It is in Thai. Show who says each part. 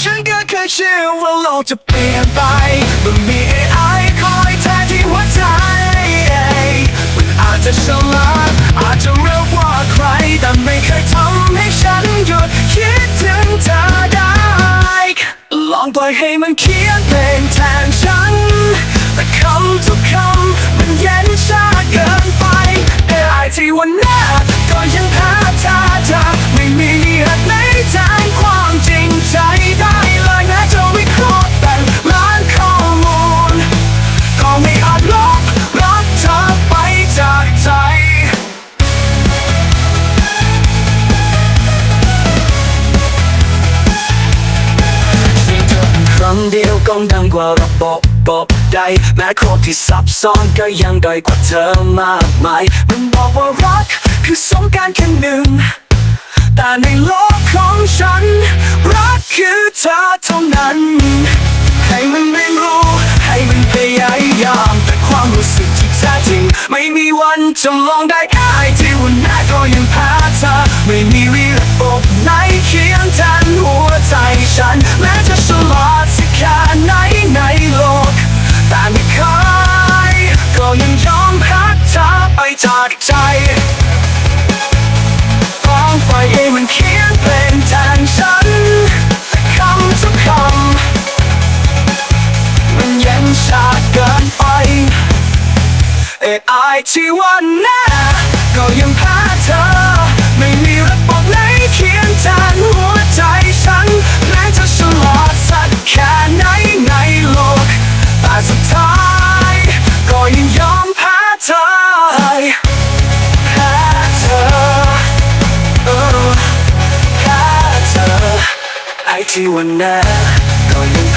Speaker 1: ฉันก็เคยเชื่อว่าโลกจะเปลี่ยนไปเมื่อมี AI คอยแทนที่หัวใจ มันอาจจะฉลาดอาจจะเร็วกว่าใคร แต่ไม่เคยทำให้ฉันหยุดคิดถึงเธอได้ ลองปล่อยให้มันเขียนเพลงแทนฉัน แต่คำทุกคำ เดียวก็ดังกว่าระบบบบใดแม้โคตรที่ซับซ้อนก็ยังด้อยกว่าเธอมากมายมันบอกว่ารักคือสงการแค่หนึ่ง แต่ในโลกของฉัน รักคือเธอเท่านั้น ให้มันเรียนรู้ให้มันพยายามแต่ความรู้สึกที่แท้จริง ไม่มีวันจำลองได้ไอ้ที่วันหน้าก็ยังแพ้เธอไม่มีวีระบบไหน จากใจฟังไปให้มันเขียนเป็นแทนฉันคำทุกคำมันเย็นชาเกินไป AI ที่วันหน้ แพ้เ